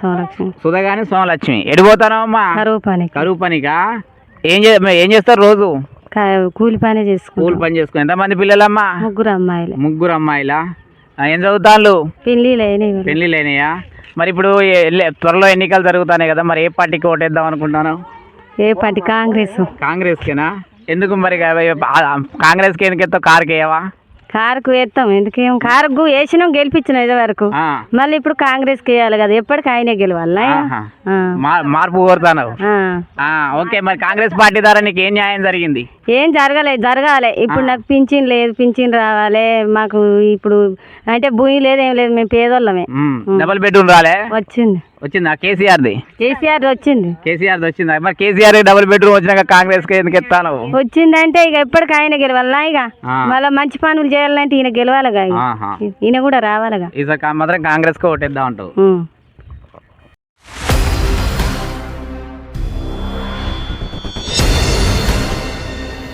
సోమలక్ష్మి. సుధగాని సోమలక్ష్మి. ఎడిపోతానమ్మా కరువు పనికి కరువు పనికా ఏం చే ఏం చేస్తారు రోజు? కూలి పని కూలి చేసుకుంటాం పని చేసుకుని. ఎంతమంది పిల్లలమ్మా? ముగ్గురు అమ్మాయిలు. ముగ్గురు అమ్మాయిలా? ఏం చదువుతాళ్ళు? పెళ్ళి లేని పెళ్ళి లేనియా? మరి ఇప్పుడు త్వరలో ఎన్నికలు జరుగుతాయి కదా మరి ఏ పార్టీకి ఓటేద్దాం అనుకుంటాను ఏ పార్టీ? కాంగ్రెస్. కాంగ్రెస్కేనా? ఎందుకు మరి కాంగ్రెస్కి ఎందుకు ఎత్తావు కార్కి వేస్తాం. ఎందుకేం కారుకు వేసినాం గెలిపించినాం ఇదే వరకు మళ్ళీ ఇప్పుడు కాంగ్రెస్కి వేయాలి కదా. ఎప్పటికి ఆయనే గెలవాలి మార్పు కోరుతాను. ఓకే. మరి కాంగ్రెస్ పార్టీ ద్వారా నీకు ఏం న్యాయం జరిగింది? ఏం జరగలేదు జరగాలి. ఇప్పుడు నాకు పింఛన్ లేదు పింఛన్ రావాలి మాకు ఇప్పుడు అంటే భూమి లేదు ఏం లేదు మేము పేదోళ్ళమే. డబుల్ బెడ్రూమ్ రాలే? వచ్చింది. వచ్చిందా? కేసీఆర్ది? కేసీఆర్ వచ్చింది. కేసీఆర్ వచ్చిందా? మరి కేసీఆర్ డబుల్ బెడ్రూమ్ వచ్చినాక కాంగ్రెస్కి ఎందుకు ఎత్తాను? వచ్చిందంటే ఇక ఎప్పటికి ఆయన గెలవాలనా ఇక. మళ్ళీ మంచి పనులు చేయాలంటే ఈయన గెలవాలిగా. ఈయన కూడా రావాలిగా. ఈసారి మాత్రం కాంగ్రెస్కి ఓటేద్దాం అంటావు.